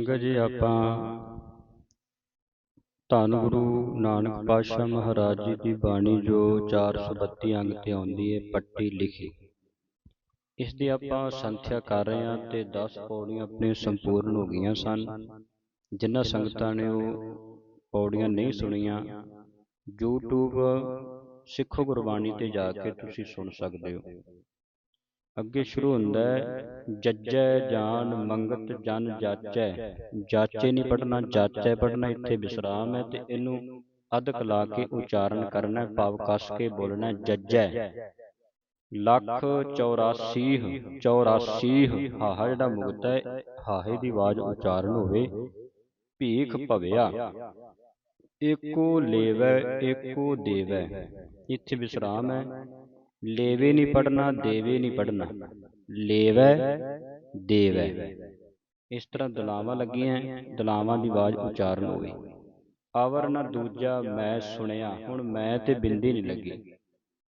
ਸੰਗਤ ਜੀ ਆਪਾਂ ਧੰਨ ਗੁਰੂ ਨਾਨਕ ਪਾਤਸ਼ਾਹ ਮਹਾਰਾਜ ਜੀ ਦੀ ਬਾਣੀ ਜੋ 432 ਅੰਗ ਤੇ ਆਉਂਦੀ ਹੈ ਪੱਟੀ ਲਿਖੀ। ਇਸ ਦੀ ਆਪਾਂ ਸੰਥਿਆ ਕਰ ਰਹੇ ਹਾਂ ਤੇ 10 ਪੌੜੀਆਂ ਆਪਣੀਆਂ ਸੰਪੂਰਨ ਹੋ ਗਈਆਂ ਸਨ। ਜਿਨ੍ਹਾਂ ਸੰਗਤਾਂ ਨੇ ਉਹ ਪੌੜੀਆਂ ਨਹੀਂ ਸੁਣੀਆਂ YouTube ਸਿੱਖੋ ਗੁਰਬਾਣੀ ਤੇ ਜਾ ਕੇ ਤੁਸੀਂ ਸੁਣ ਸਕਦੇ ਹੋ। ਅੱਗੇ ਸ਼ੁਰੂ ਹੁੰਦਾ ਹੈ ਜੱਜੈ ਜਾਨ ਮੰਗਤ ਜਨ ਜਾਚੈ। ਜਾਚੇ। ਨਹੀਂ ਪੜਨਾ ਜਾਚੈ ਪੜਨਾ ਇੱਥੇ ਵਿਸਰਾਮ ਹੈ ਤੇ ਇਹਨੂੰ ਅਧਕ ਲਾ ਕੇ ਉਚਾਰਨ ਕਰਨਾ ਭਾਵ ਕਸ ਕੇ ਬੋਲਣਾ ਜੱਜੈ। ਲੱਖ 84 84 ਹਾਹਾ ਜਿਹੜਾ ਮੁਕਤਾ ਹੈ ਹਾਹੇ ਦੀ ਆਵਾਜ਼ ਉਚਾਰਨ ਹੋਵੇ ਭੀਖ ਭਵਿਆ। ਏਕੋ ਲੇਵੈ ਏਕੋ ਦੇਵੈ। ਇੱਥੇ ਵਿਸਰਾਮ ਹੈ। ਲੇਵੇ ਨਹੀਂ ਪੜਨਾ ਦੇਵੇ ਨਹੀਂ ਪੜਨਾ ਲੇਵੈ, ਦੇਵੈ। ਇਸ ਤਰ੍ਹਾਂ ਦਲਾਵਾਂ ਲੱਗੀਆਂ, ਦਲਾਵਾਂ ਦੀ ਆਵਾਜ਼ ਉਚਾਰਨ ਹੋਵੇ ਅਵਰ ਨਾ ਦੂਜਾ ਮੈਂ ਸੁਣਿਆ, ਹੁਣ ਮੈਂ ਤੇ ਬਿੰਦੀ ਨਹੀਂ ਲੱਗੀ।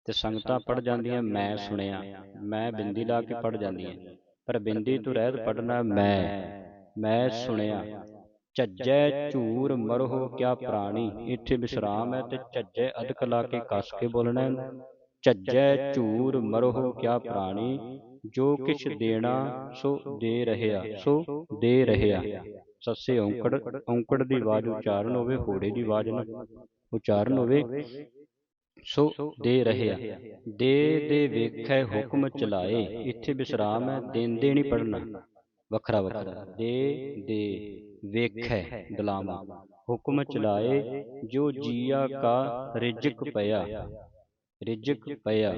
ਤੇ ਸੰਗਤਾਂ ਪੜ ਜਾਂਦੀਆਂ, ਮੈਂ ਸੁਣਿਆ, ਮੈਂ ਬਿੰਦੀ ਲਾ ਕੇ ਪੜ ਜਾਂਦੀਆਂ। ਪਰ ਬਿੰਦੀ ਤੋਂ ਰਹਿਤ ਪੜਨਾ ਮੈਂ ਮੈਂ ਸੁਣਿਆ। ਝੱਜੈ ਝੂਰ ਮਰੋ ਕਿਆ ਪ੍ਰਾਣੀ, ਇੱਥੇ ਵਿਸਰਾਮ ਹੈ ਤੇ ਝੱਜੈ ਅਧਕ ਲਾ ਕੇ ਕੱਸ ਕੇ ਬੋਲਣਾ ਝੱਜੈ ਝੂਰ ਮਰੋ ਕਿਆ ਪ੍ਰਾਣੀ, ਜੋ ਕਿਛ ਦੇਣਾ ਸੋ ਦੇ ਰਹਿਆ, ਸੋ ਦੇ ਰਹਿਆ। ਸੱਸੇ ਔਂਕੜ ਔਂਕੜ ਦੀ ਆਵਾਜ਼ ਉਚਾਰਨ ਹੋਵੇ ਹੋੜੇ ਦੀ ਆਵਾਜ਼ ਨਾ ਉਚਾਰਨ ਹੋਵੇ, ਸੋ ਦੇ ਰਹਿਆ। ਦੇ ਦੇ ਵੇਖੈ ਹੁਕਮ ਚਲਾਏ, ਇੱਥੇ ਵਿਸਰਾਮ ਹੈ ਦੇਂਦੇ ਨਹੀਂ ਪੜਨਾ ਵੱਖਰਾ ਵੱਖਰਾ, ਦੇ ਦੇ ਵੇਖੈ ਦਲਾਵਾ ਹੁਕਮ ਚਲਾਏ, ਜੋ ਜੀਆ ਕਾ ਰਿਜਕ ਪਿਆ। ਰਿਜਕ ਪਿਆ।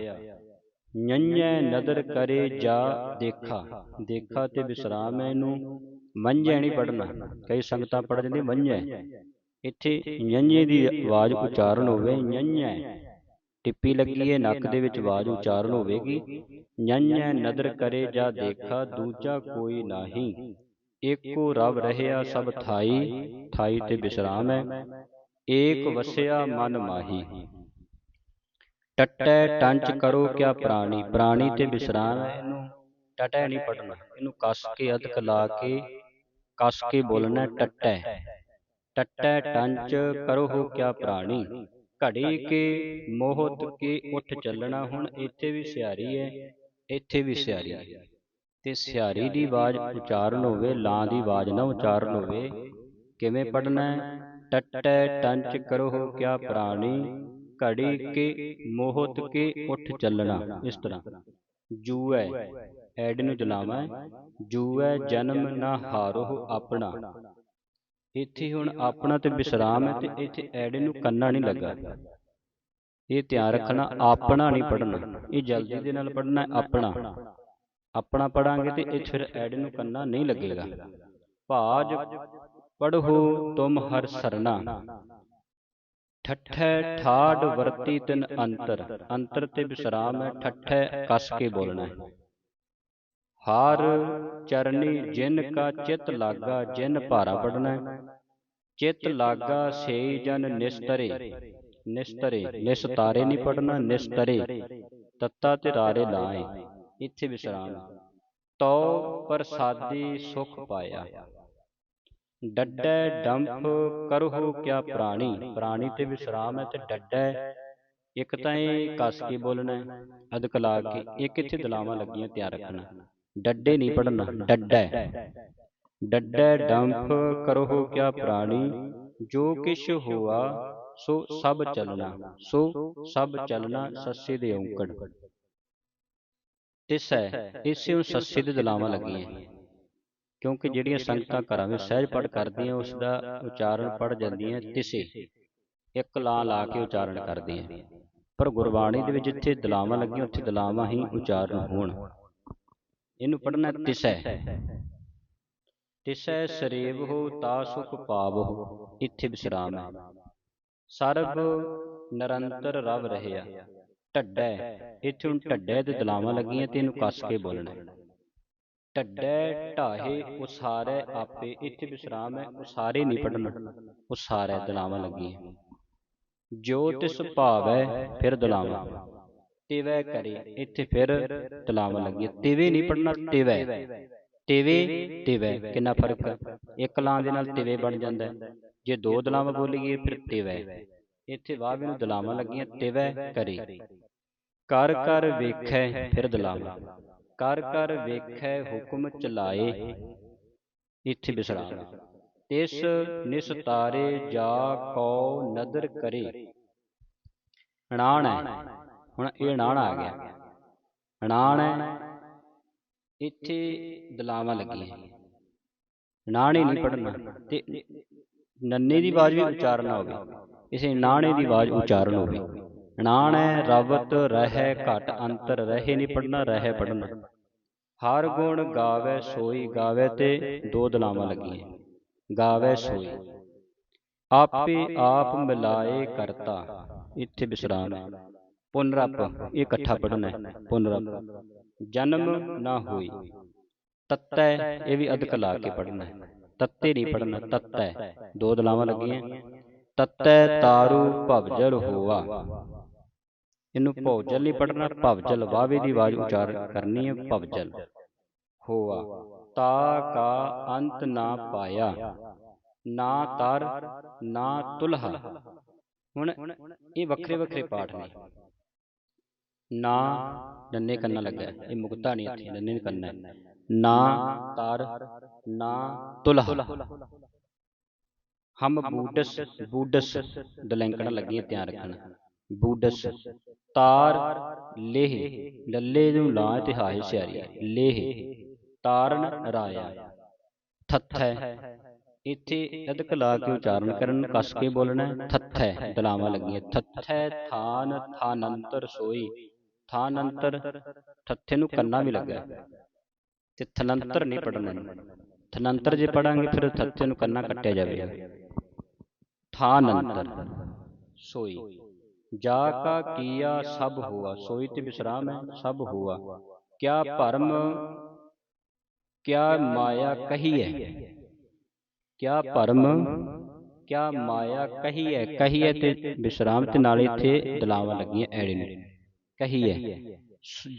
ਨੰਨੈ ਨਦਰ ਕਰੇ ਜਾ ਦੇਖਾ। ਦੇਖਾ। ਤੇ ਵਿਸਰਾਮ ਹੈ ਇਹਨੂੰ। ਮੰਝੈ ਨਹੀਂ ਪੜਨਾ ਕਈ ਸੰਗਤਾਂ ਪੜ ਜਾਂਦੀਆਂ ਮੰਝੈ ਇੱਥੇ ਨੰਨੈ ਦੀ ਆਵਾਜ਼ ਉਚਾਰਨ ਹੋਵੇ। ਨੰਨੈ ਟਿੱਪੀ ਲੱਗੀ ਹੈ ਨੱਕ ਦੇ ਵਿੱਚ ਆਵਾਜ਼ ਉਚਾਰਨ ਹੋਵੇਗੀ। ਨੰਨੈ ਨਦਰ ਕਰੇ ਜਾ ਦੇਖਾ ਦੂਜਾ ਕੋਈ ਨਾਹੀ। ਏਕੋ ਰਵ ਰਹਿਆ ਸਭ ਥਾਈ। ਥਾਈ। ਤੇ ਵਿਸਰਾਮ ਹੈ। ਏਕ ਵਸਿਆ ਮਨ ਮਾਹੀ। ਟਟੈ, ਟੰਚ ਕਰੋ ਕਿਆ ਪ੍ਰਾਣੀ। ਪ੍ਰਾਣੀ ਤੇ ਵਿਸਰਾਮ ਹੈ ਇਹਨੂੰ। ਟਟੈ ਨਹੀਂ ਪੜਨਾ ਇਹਨੂੰ ਕਸ ਕੇ ਅਧਕ ਲਾ ਕੇ, ਕਸ ਕੇ ਬੋਲਣਾ ਟਟੈ। ਟਟੈ, ਟੰਚ ਕਰੋ ਹੋ ਕਿਆ ਪ੍ਰਾਣੀ। ਘੜੀ ਕੇ ਮੋਹਤ ਕੇ ਉੱਠ ਚੱਲਣਾ ਹੁਣ, ਇੱਥੇ ਵੀ ਸਿਆਰੀ ਹੈ, ਇੱਥੇ ਵੀ ਸਿਆਰੀ ਹੈ। ਤੇ ਸਿਆਰੀ ਦੀ ਆਵਾਜ਼ ਉਚਾਰਨ ਹੋਵੇ, ਲਾਂ ਦੀ ਆਵਾਜ਼ ਨਾ ਉਚਾਰਨ ਹੋਵੇ, ਕਿਵੇਂ ਪੜਨਾ ਹੈ? ਟਟੈ, ਟੰਚ ਕਰੋ ਕਿਆ ਪ੍ਰਾਣੀ। ਘੜੀ ਕੇ ਮੋਹਤ ਕੇ ਉੱਠ ਚੱਲਣਾ ਇਸ ਤਰ੍ਹਾਂ। ਜੂਐ ਐਡ ਨੂੰ ਜਲਾਵਾ ਜੂਐ ਜਨਮ ਨਾ ਹਾਰੋ ਆਪਣਾ। ਇੱਥੇ ਹੁਣ ਆਪਣਾ ਤੇ ਵਿਸਰਾਮ ਹੈ ਤੇ ਇੱਥੇ ਐਡ ਨੂੰ ਕੰਨਾ ਨਹੀਂ ਲੱਗਾ ਇਹ ਧਿਆਨ ਰੱਖਣਾ ਆਪਣਾ ਨਹੀਂ ਪੜਨਾ ਇਹ ਜਲਦੀ ਦੇ ਨਾਲ ਪੜਨਾ ਆਪਣਾ। ਆਪਣਾ ਪੜਾਂਗੇ ਤੇ ਇੱਥੇ ਫਿਰ ਐਡ ਨੂੰ ਕੰਨਾ ਨਹੀਂ ਲੱਗੇਗਾ। ਭਾਜ ਪੜੋ ਤੁਮ ਹਰ ਸਰਨਾ ਠੱਠੈ ਠਾੜ ਵਰਤੀ ਤਿਨ ਅੰਤਰ। ਅੰਤਰ ਤੇ ਵਿਸਰਾਮ ਹੈ, ਠੱਠੈ ਕਸ ਕੇ ਬੋਲਣਾ ਹੈ। ਹਾਰ ਚਰਨੀ ਜਿਨ ਕਾ ਚਿਤ ਲਾਗਾ, ਜਿਨ ਭਾਰਾ ਪੜਨਾ ਹੈ। ਚਿਤ ਲਾਗਾ ਸੇਈ ਜਨ ਨਿਸਤਰੇ। ਨਿਸਤਰੇ ਨਿਸਤਾਰੇ ਨਹੀਂ ਪੜਨਾ, ਨਿਸਤਰੇ। ਤੱਤਾ ਤੇ ਰਾਰੇ ਲਾਏ ਇੱਥੇ ਵਿਸਰਾਮ ਤੋ ਪ੍ਰਸਾਦੀ ਸੁਖ ਪਾਇਆ। ਡੱਡੈ ਡੰਫ ਕਰਹੁ ਕਿਆ ਪ੍ਰਾਣੀ ਪ੍ਰਾਣੀ ਤੇ ਵਿਸਰਾਮ ਹੈ ਤੇ ਡੱਡੈ ਇੱਕ ਤਾਂ ਇਹ ਕਸ ਕੇ ਬੋਲਣਾ ਹੈ ਅਦਕ ਲਾ ਕੇ ਇੱਕ ਇੱਥੇ ਦਲਾਵਾਂ ਲੱਗੀਆਂ ਤਿਆਰ ਰੱਖਣਾ ਡੱਡੇ ਨਹੀਂ ਪੜਨਾ ਡੱਡੈ ਡੱਡੈ ਡੰਫ ਕਰਹੁ ਕਿਆ ਪ੍ਰਾਣੀ ਜੋ ਕਿਛ ਹੋਆ ਸੋ ਸਭ ਚੱਲਣਾ ਸੋ ਸਭ ਚੱਲਣਾ ਸੱਸੇ ਦੇ ਔਂਕੜ ਤਿਸ ਹੈ ਇਸੇ ਨੂੰ ਸੱਸੇ ਦੇ ਦਲਾਵਾਂ ਲੱਗੀਆਂ ਕਿਉਂਕਿ ਜਿਹੜੀਆਂ ਸੰਗਤਾਂ ਘਰਾਂ ਵਿੱਚ ਸਹਿਜ ਪੜ ਕਰਦੀਆਂ ਉਸ ਦਾ ਉਚਾਰਨ ਪੜ ਜਾਂਦੀਆਂ ਤਿਸੇ। ਇੱਕ ਲਾਂ ਲਾ ਕੇ ਉਚਾਰਨ ਕਰਦੀਆਂ। ਪਰ ਗੁਰਬਾਣੀ ਦੇ ਵਿੱਚ ਜਿੱਥੇ ਦਲਾਵਾਂ ਲੱਗੀਆਂ ਉੱਥੇ ਦਲਾਵਾਂ ਹੀ ਉਚਾਰਨ ਹੋਣ। ਇਹਨੂੰ ਪੜਨਾ ਤਿਸੈ। ਤਿਸੈ। ਸਰੇਵ ਹੋ ਤਾ ਸੁਖ ਪਾਵਹੁ ਇੱਥੇ ਵਿਸਰਾਮ ਹੈ। ਸਰਬ ਨਿਰੰਤਰ ਰਵ ਰਹਿਆ। ਢੱਡੈ। ਇੱਥੇ ਹੁਣ ਢੱਡੈ ਤੇ ਦਲਾਵਾਂ ਲੱਗੀਆਂ ਤੇ ਇਹਨੂੰ ਕੱਸ ਕੇ ਬੋਲਣਾ। ਢੱਡੈ ਢਾਹੇ ਉਸਾਰੈ ਆਪੇ, ਇੱਥੇ ਵਿਸਰਾਮ ਹੈ, ਉਸਾਰੇ ਨਹੀਂ ਪੜਨਾ ਉਸਾਰੈ ਦਲਾਵਾਂ ਲੱਗੀਆਂ। ਜੋ ਤਿਸ ਭਾਵੈ, ਫਿਰ ਦਲਾਵਾਂ। ਤਿਵੈ ਕਰੇ, ਇੱਥੇ ਫਿਰ ਦਲਾਵਾਂ ਲੱਗੀਆਂ। ਤਿਵੇ ਨਹੀਂ ਪੜਨਾ ਤਿਵੈ। ਤਿਵੇ, ਤਿਵੈ, ਕਿੰਨਾ ਫ਼ਰਕ ਹੈ? ਇੱਕ ਲਾਂ ਦੇ ਨਾਲ ਤਿਵੇ ਬਣ ਜਾਂਦਾ ਹੈ। ਜੇ ਦੋ ਦਲਾਵਾਂ ਬੋਲੀਏ ਫਿਰ ਤਿਵੈ। ਇੱਥੇ ਵਾਵੇ ਨੂੰ ਦਲਾਵਾਂ ਲੱਗੀਆਂ, ਤਿਵੈ ਕਰੇ। ਕਰ ਕਰ ਵੇਖੈ, ਫਿਰ ਦਲਾਵਾਂ। ਕਰ ਕਰ ਵੇਖੈ ਹੁਕਮ ਚਲਾਏ। ਇੱਥੇ ਵਿਸਰਾਮ ਤਿਸ ਨਿਸਤਾਰੇ ਜਾ ਕੋ ਨਦਰ ਕਰੇ। ਅਣਾਣ ਹੈ। ਹੁਣ ਇਹ ਅਣਾਣ ਆ ਗਿਆ। ਅਣਾਣ ਹੈ। ਇੱਥੇ ਦਲਾਵਾਂ ਲੱਗੀਆਂ। ਨਾਣੇ ਨਹੀਂ ਪੜਨਾ ਤੇ ਨੰਨੇ ਦੀ ਆਵਾਜ਼ ਵੀ ਉਚਾਰਨ ਹੋਵੇ। ਇਸੇ ਨਾਣੇ ਦੀ ਆਵਾਜ਼ ਉਚਾਰਨ ਹੋਵੇ। ਨਾਣ ਹੈ ਰਵਤ ਰਹਿ ਘਟ ਅੰਤਰ ਰਹੇ ਨਹੀਂ ਪੜਨਾ। ਰਹਿ ਪੜਨਾ। ਹਰ ਗੁਣ ਗਾਵੇ ਸੋਈ ਗਾਵੇ ਤੇ ਦੋ ਦਲਾਵਾਂ ਲੱਗੀਆਂ। ਗਾਵੇ ਸੋਈ। ਆਪੇ ਆਪ ਮਿਲਾਏ ਕਰਤਾ ਇੱਥੇ ਵਿਸਰਾਮ ਪੁਨਰਪ ਇਹ ਇਕੱਠਾ ਪੜਨਾ ਹੈ। ਪੁਨਰਪ ਜਨਮ ਨਾ ਹੋਈ। ਤਤੈ ਇਹ ਵੀ ਅਧਿਕ ਲਾ ਕੇ ਪੜਨਾ ਹੈ। ਤੱਤੇ ਨਹੀਂ ਪੜਨਾ ਤਤੈ। ਦੋ ਦਲਾਵਾਂ ਲੱਗੀਆਂ। ਤਤੈ ਤਾਰੂ ਭਵਜਲ ਹੋਆ। ਇਹਨੂੰ ਭਵਜਲ ਨਹੀਂ ਪੜਨਾ ਭਵਜਲ ਵਾਵੇ ਦੀ ਆਵਾਜ਼ ਉਚਾਰ ਕਰਨੀ ਹੈ ਭਵਜਲ। ਹੋਆ ਤਾ ਕਾ ਅੰਤ ਨਾ ਪਾਇਆ। ਨਾ ਤਰ ਨਾ ਤੁਲਹਾ। ਹੁਣ ਇਹ ਵੱਖਰੇ ਵੱਖਰੇ ਪਾਠ ਨੇ। ਨਾ। ਨੰਨੇ ਕੰਨਾ ਲੱਗਾ ਇਹ ਮੁਕਤਾ ਨਹੀਂ ਇੱਥੇ ਨੰਨੇ ਕੰਨਾ ਨਾ ਤਰ ਨਾ ਤੁਲਹਾ। ਹਮ ਬੂਡਸ ਬੂਡਸ ਦਲੈਂਕਣਾ ਲੱਗੀਆਂ ਧਿਆਨ ਰੱਖਣਾ। ਬੂਡਸ ਤਾਰ ਲੇਹ, ਲੱਲੇ ਨੂੰ ਲਾ ਇਤਿਹਾਸ ਸਿਆਰੀ, ਲੇਹ ਤਾਰਨ ਰਾਇਆ। ਥੱਥੈ, ਇੱਥੇ ਅਦਕ ਲਾ ਕੇ ਉਚਾਰਨ ਕਰਨ ਕਸ ਕੇ ਬੋਲਣਾ ਥੱਥੈ, ਦਲਾਵਾਂ ਲੱਗੀਆਂ। ਥੱਥੈ ਥਾਨ ਥਾਨੰਤਰ ਸੋਈ। ਥਾਨੰਤਰ ਥੱਥੇ ਨੂੰ ਕੰਨਾ ਵੀ ਲੱਗਾ ਤੇ ਥਨੰਤਰ ਨਹੀਂ ਪੜਨਾ ਥਨੰਤਰ ਜੇ ਪੜਾਂਗੇ ਫਿਰ ਥੱਥੇ ਨੂੰ ਕੰਨਾ ਕੱਟਿਆ ਜਾਵੇਗਾ। ਥਾਨੰਤਰ ਸੋਈ। ਜਾ ਕਾ ਕੀਆ ਸਭ ਹੁਆ ਸੋਈ ਤੇ ਵਿਸਰਾਮ ਹੈ ਸਭ ਹੁਆ। ਕਿਆ ਭਰਮ ਕਿਆ ਮਾਇਆ ਕਹੀ ਹੈ ਕਿਆ ਭਰਮ ਕਿਆ ਮਾਇਆ ਕਹੀ ਹੈ ਕਹੀ ਹੈ ਤੇ ਵਿਸਰਾਮ ਤੇ ਨਾਲ ਇੱਥੇ ਦਲਾਵਾਂ ਲੱਗੀਆਂ ਐੜੇ ਨੂੰ। ਕਹੀ ਹੈ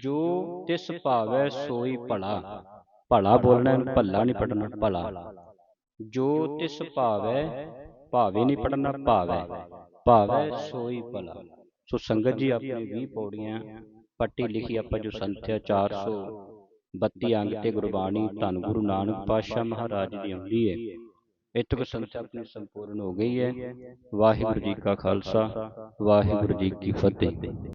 ਜੋ ਤਿਸ ਭਾਵੈ ਸੋਈ ਭਲਾ। ਭਲਾ। ਬੋਲਣਾ ਭੱਲਾ ਨਹੀਂ ਪੜਨਾ ਭਲਾ। ਜੋ ਤਿਸ ਭਾਵੈ ਭਾਵੇ ਨਹੀਂ ਪੜਨਾ ਭਾਵੈ। ਭਾਵੈ ਸੋਈ ਭਲਾ। ਸੋ ਸੰਗਤ ਜੀ ਆਪਣੀ 20 ਪੌੜੀਆਂ ਪੱਟੀ ਲਿਖੀ ਆਪਾਂ ਜੋ ਸੰਥਿਆ 432 ਅੰਗ ਤੇ ਗੁਰਬਾਣੀ ਧੰਨ ਗੁਰੂ ਨਾਨਕ ਪਾਤਸ਼ਾਹ ਮਹਾਰਾਜ ਦੀ ਆਉਂਦੀ ਹੈ। ਇਤੋਂ ਕੋ ਸੰਥਿਆ ਆਪਣੀ ਸੰਪੂਰਨ ਹੋ ਗਈ ਹੈ। ਵਾਹਿਗੁਰੂ ਜੀ ਕਾ ਖਾਲਸਾ ਵਾਹਿਗੁਰੂ ਜੀ ਕੀ ਫਤਿਹ।